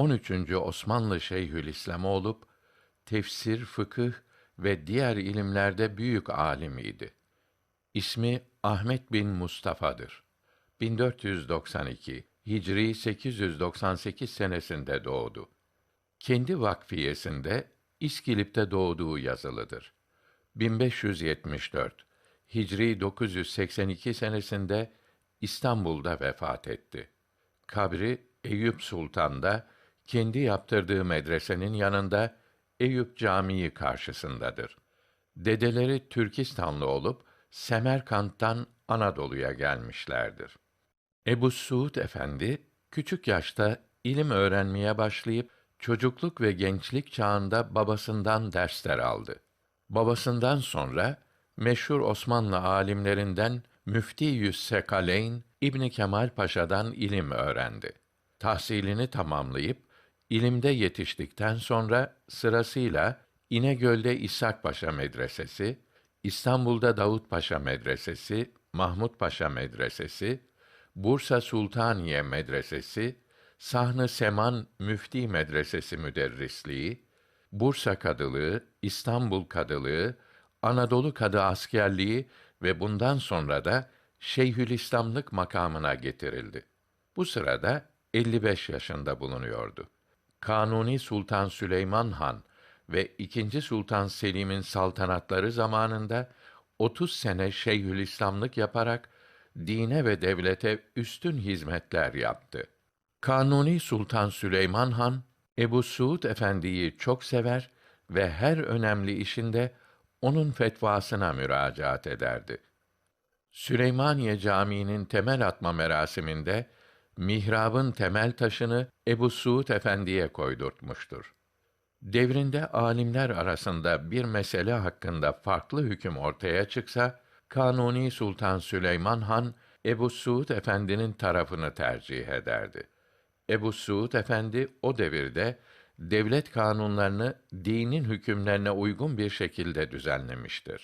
13. Osmanlı Şeyhülislam olup tefsir, fıkıh ve diğer ilimlerde büyük alim idi. İsmi Ahmet bin Mustafa'dır. 1492 Hicri 898 senesinde doğdu. Kendi vakfiyesinde İskilip'te doğduğu yazılıdır. 1574 Hicri 982 senesinde İstanbul'da vefat etti. Kabri Eyüp Sultan'da kendi yaptırdığı medresenin yanında Eyüp Camii karşısındadır. Dedeleri Türkistanlı olup Semerkant'tan Anadolu'ya gelmişlerdir. Ebu Suud Efendi küçük yaşta ilim öğrenmeye başlayıp çocukluk ve gençlik çağında babasından dersler aldı. Babasından sonra meşhur Osmanlı alimlerinden Müfti Yüssekaleyn İbni Kemal Paşa'dan ilim öğrendi. Tahsilini tamamlayıp ilimde yetiştikten sonra sırasıyla İnegöl'de İshak Paşa Medresesi, İstanbul'da Davut Paşa Medresesi, Mahmud Paşa Medresesi, Bursa Sultaniye Medresesi, Sahn-ı Seman Müfti Medresesi müderrisliği, Bursa Kadılığı, İstanbul Kadılığı, Anadolu Kadı Askerliği ve bundan sonra da Şeyhülislamlık makamına getirildi. Bu sırada 55 yaşında bulunuyordu. Kanuni Sultan Süleyman Han ve 2. Sultan Selim'in saltanatları zamanında 30 sene Şeyhülislamlık yaparak dine ve devlete üstün hizmetler yaptı. Kanuni Sultan Süleyman Han Ebu Suud Efendi'yi çok sever ve her önemli işinde onun fetvasına müracaat ederdi. Süleymaniye Camii'nin temel atma merasiminde mihrabın temel taşını Ebu Suud Efendi'ye koydurtmuştur. Devrinde alimler arasında bir mesele hakkında farklı hüküm ortaya çıksa, Kanuni Sultan Süleyman Han Ebu Suud Efendi'nin tarafını tercih ederdi. Ebu Suud Efendi o devirde devlet kanunlarını dinin hükümlerine uygun bir şekilde düzenlemiştir.